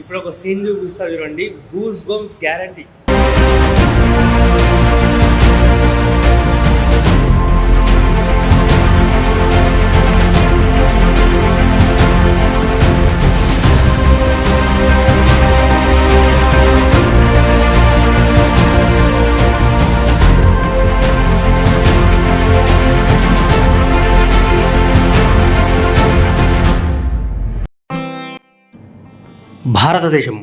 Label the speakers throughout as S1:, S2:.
S1: ఇప్పుడు ఒక సీన్ చూపిస్తా చూడండి. గూస్ బంప్స్ గ్యారంటీ భారతదేశం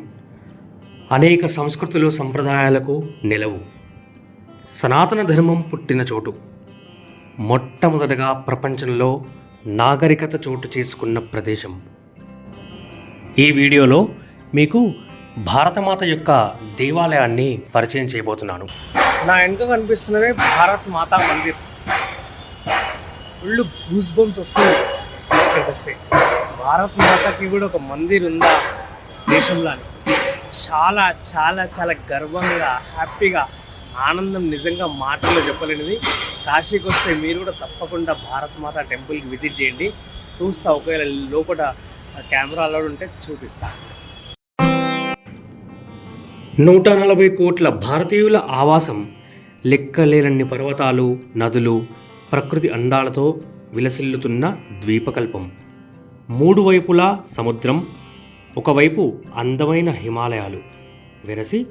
S1: అనేక సంస్కృతులు సంప్రదాయాలకు నిలవు. సనాతన ధర్మం పుట్టిన చోటు. మొట్టమొదటగా ప్రపంచంలో నాగరికత చోటు చేసుకున్న ప్రదేశం. ఈ వీడియోలో మీకు భారతమాత యొక్క దేవాలయాన్ని పరిచయం చేయబోతున్నాను. నా వెనుక కనిపిస్తున్నది భారత్ మాతా మందిర్. ఒళ్ళు గూస్ బంప్స్ వస్తుంది భారత్ మాతకి కూడా ఒక మందిర్ ఉందా? దేశంలో చాలా చాలా చాలా గర్వంగా హ్యాపీగా ఆనందం నిజంగా మాటల్లో చెప్పలేనిది. కాశీకి వస్తే మీరు కూడా తప్పకుండా భారత్ మాత టెంపుల్కి విజిట్ చేయండి. చూస్తా ఒకవేళ లోపల కెమెరా అలౌడ్ ఉంటే చూపిస్తా. నూట నలభై కోట్ల భారతీయుల ఆవాసం లెక్కలేనన్ని పర్వతాలు నదులు ప్రకృతి అందాలతో విలసిల్లుతున్న ద్వీపకల్పం. మూడు వైపులా సముద్రం ఒకవైపు అందమైన హిమాలయాలు వెరసి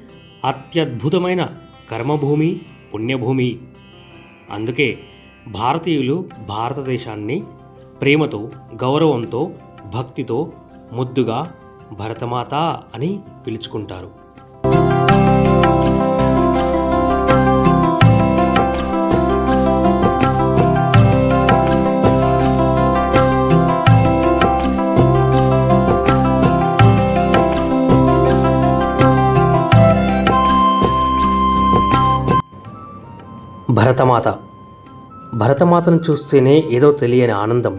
S1: అత్యద్భుతమైన కర్మభూమి పుణ్యభూమి. అందుకే భారతీయులు భారతదేశాన్ని ప్రేమతో గౌరవంతో భక్తితో ముద్దుగా భరతమాత అని పిలుచుకుంటారు. భరతమాత. భరతమాతను చూస్తేనే ఏదో తెలియని ఆనందం.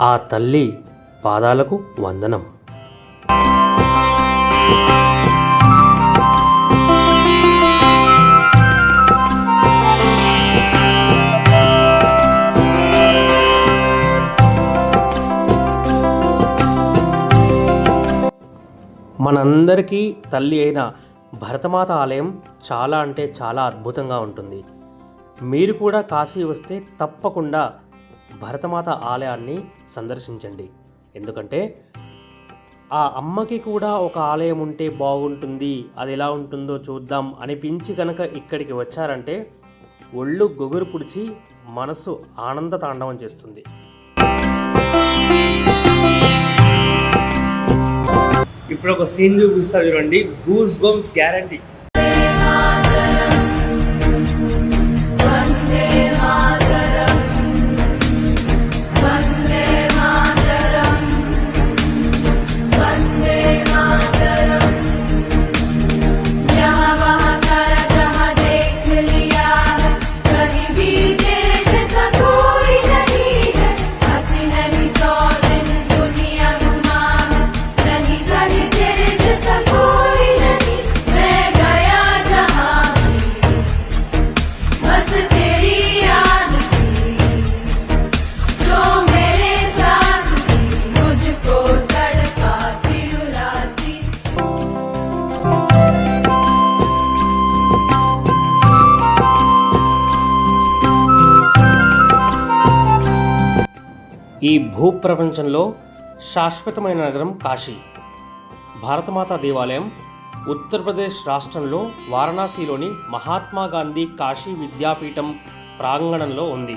S1: ఆ తల్లి పాదాలకు వందనం. మనందరికీ తల్లి అయిన భరతమాత ఆలయం చాలా అంటే చాలా అద్భుతంగా ఉంటుంది. మీరు కూడా కాశీ వస్తే తప్పకుండా భరతమాత ఆలయాన్ని సందర్శించండి. ఎందుకంటే ఆ అమ్మకి కూడా ఒక ఆలయం ఉంటే బాగుంటుంది అది ఎలా ఉంటుందో చూద్దాం అనిపించి కనుక ఇక్కడికి వచ్చారంటే ఒళ్ళు గొగురు పుడిచి మనసు ఆనంద తాండవం చేస్తుంది. ఇప్పుడు ఒక సీన్ చూపిస్తా చూడండి. గూస్ బంప్స్ గ్యారంటీ ఈ భూప్రపంచంలో శాశ్వతమైన నగరం కాశీ. భారతమాత దేవాలయం ఉత్తరప్రదేశ్ రాష్ట్రంలో వారణాసిలోని మహాత్మా గాంధీ కాశీ విద్యాపీఠం ప్రాంగణంలో ఉంది.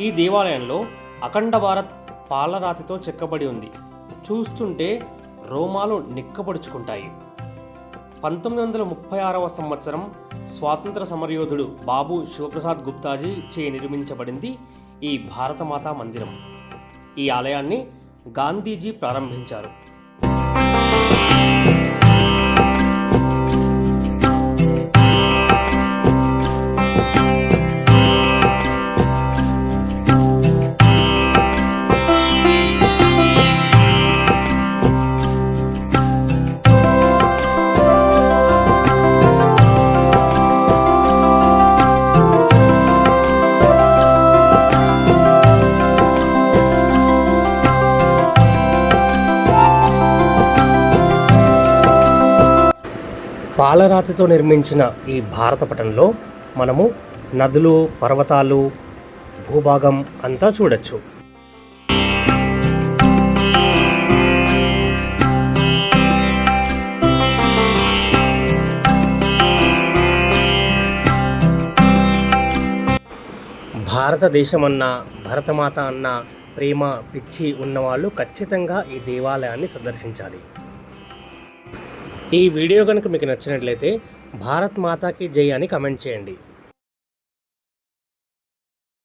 S1: ఈ దేవాలయంలో అఖండ భారత్ పాలరాతితో చెక్కబడి ఉంది. చూస్తుంటే రోమాలు నిక్కబడుచుకుంటాయి. పంతొమ్మిది వందల ముప్పై ఆరవ సంవత్సరం స్వాతంత్ర సమరయోధుడు బాబు శివప్రసాద్ గుప్తాజీ చే నిర్మించబడింది ఈ భారతమాతా మందిరం. ఈ ఆలయాన్ని గాంధీజీ ప్రారంభించారు. పాలరాతితో నిర్మించిన ఈ భారత పటంలో మనము నదులు పర్వతాలు భూభాగం అంతా చూడొచ్చు. భారతదేశం అన్న భరతమాత అన్న ప్రేమ పిచ్చి ఉన్నవాళ్ళు ఖచ్చితంగా ఈ దేవాలయాన్ని సందర్శించాలి. ఈ వీడియో కనుక మీకు నచ్చినట్లయితే భారత్ మాతాకి జై అని కమెంట్ చేయండి.